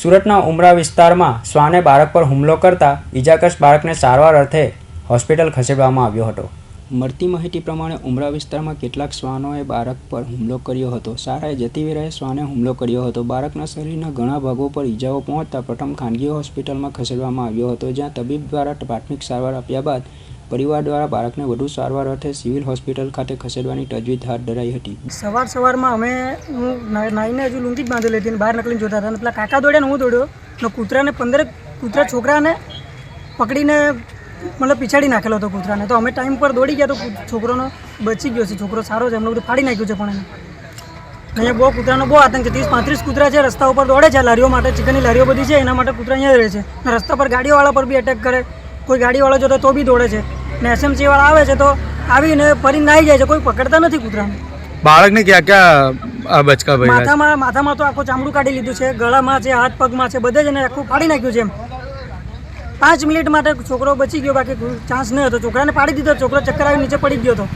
સુરતના ઉમરા વિસ્તારમાં શ્વાને બાળક પર હુમલો કરતા ઇજાગ્રસ્ત બાળકને સારવાર અર્થે હોસ્પિટલ ખસેડવામાં આવ્યો હતો. મળતી માહિતી પ્રમાણે ઉમરા વિસ્તારમાં કેટલાક શ્વાનોએ બાળક પર હુમલો કર્યો હતો. સારાએ જતી વેરાએ શ્વાને હુમલો કર્યો હતો. બાળકના શરીરના ઘણા ભાગો પર ઈજાઓ પહોંચતા પ્રથમ ખાનગી હોસ્પિટલમાં ખસેડવામાં આવ્યો હતો, જ્યાં તબીબ દ્વારા પ્રાથમિક સારવાર આપ્યા બાદ પરિવાર દ્વારા બાળકને વધુ સારવાર અર્થે સિવિલ હોસ્પિટલ ખાતે ખસેડવાની તજવીજ હાથ ધરાઈ હતી. સવાર સવારમાં અમે હું નાઈને હજુ લુંગી જ બાંધેલી હતી બહાર નીકળીને જોતા હતા. પેલા કાકા દોડ્યા ને હું દોડ્યો. ને કૂતરાને પંદર કૂતરા છોકરાને પકડીને મતલબ પીછાડી નાખેલો હતો કૂતરાને. તો અમે ટાઈમ પર દોડી ગયા તો છોકરોનો બચી ગયો છે. છોકરો સારો છે. એમને બધું ફાડી નાખ્યું છે પણ એને. અહીંયા બહુ કૂતરાનો બહુ આતંક છે. ત્રીસ પાંત્રીસ કૂતરા છે. રસ્તા ઉપર દોડે છે. લારીઓ માટે, ચિકનની લારીઓ બધી છે. એના માટે કૂતરા અહીંયા રહે છે. રસ્તા પર ગાડીઓવાળા પર બી અટેક કરે. કોઈ ગાડીવાળો જતો તો બી દોડે છે. ને એસએમસી વાળા આવે છે તો આવીને ફરીને નાહી જાય છે. કોઈ પકડતા નથી કૂતરાને. બાળકને ક્યાં ક્યાં બચકા ભાઈ માથામાં માથામાં તો આખું ચામડું કાઢી લીધું છે. ગળામાં છે હાથ પગમાં છે બધે જ એને આખું ફાડી નાખ્યું છે એમ. પાંચ મિનિટ માટે છોકરો બચી ગયો બાકી ચાન્સ ન હતો. છોકરાને પાડી દીધો છોકરો ચક્કર આવી નીચે પડી ગયો હતો.